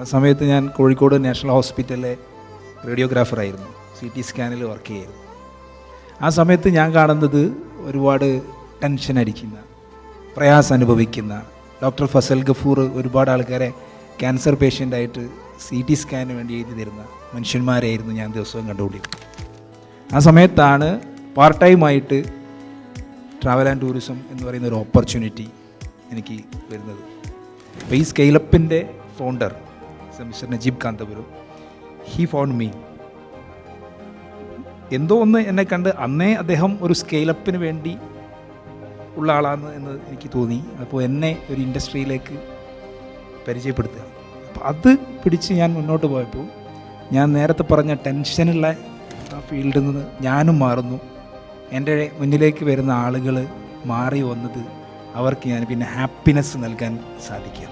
ആ സമയത്ത് ഞാൻ കോഴിക്കോട് നാഷണൽ ഹോസ്പിറ്റലിലെ റേഡിയോഗ്രാഫറായിരുന്നു സി ടി സ്കാനിൽ വർക്ക് ചെയ്യായിരുന്നു ആ സമയത്ത് ഞാൻ കാണുന്നത് ഒരുപാട് ടെൻഷൻ അടിക്കുന്ന പ്രയാസം അനുഭവിക്കുന്ന ഡോക്ടർ ഫസൽ ഗഫൂർ ഒരുപാട് ആൾക്കാരെ ക്യാൻസർ പേഷ്യന്റായിട്ട് സി ടി സ്കാനിന് വേണ്ടി എഴുതി തരുന്ന മനുഷ്യന്മാരെയായിരുന്നു ഞാൻ ദിവസവും കണ്ടുകൊണ്ടിരുന്നത്. ആ സമയത്താണ് പാർട്ട് ടൈമായിട്ട് ട്രാവൽ ആൻഡ് ടൂറിസം എന്ന് പറയുന്ന ഒരു ഓപ്പർച്യൂണിറ്റി എനിക്ക് വരുന്നത്. അപ്പോൾ ഈ സ്കെയിലപ്പിന്റെ founder mister Najeeb Kanthapuram he found me എന്തോ ഒന്ന് എന്നെ കണ്ട് അന്നേ അദ്ദേഹം ഒരു സ്കെയിലപ്പിന് വേണ്ടി ഉള്ള ആളാണ് എന്ന് എനിക്ക് തോന്നി. അപ്പോൾ എന്നെ ഒരു ഇൻഡസ്ട്രിയിലേക്ക് പരിചയപ്പെടുത്തുക. അപ്പോൾ അത് പിടിച്ച് ഞാൻ മുന്നോട്ട് പോയപ്പോൾ ഞാൻ നേരത്തെ പറഞ്ഞ ടെൻഷനുള്ള ആ ഫീൽഡിൽ നിന്ന് ഞാനും മാറുന്നു. എന്റെ മുന്നിലേക്ക് വരുന്ന ആളുകൾ മാറി വന്നത് അവർക്ക് ഞാൻ പിന്നെ ഹാപ്പിനെസ് നൽകാൻ സാധിക്കുക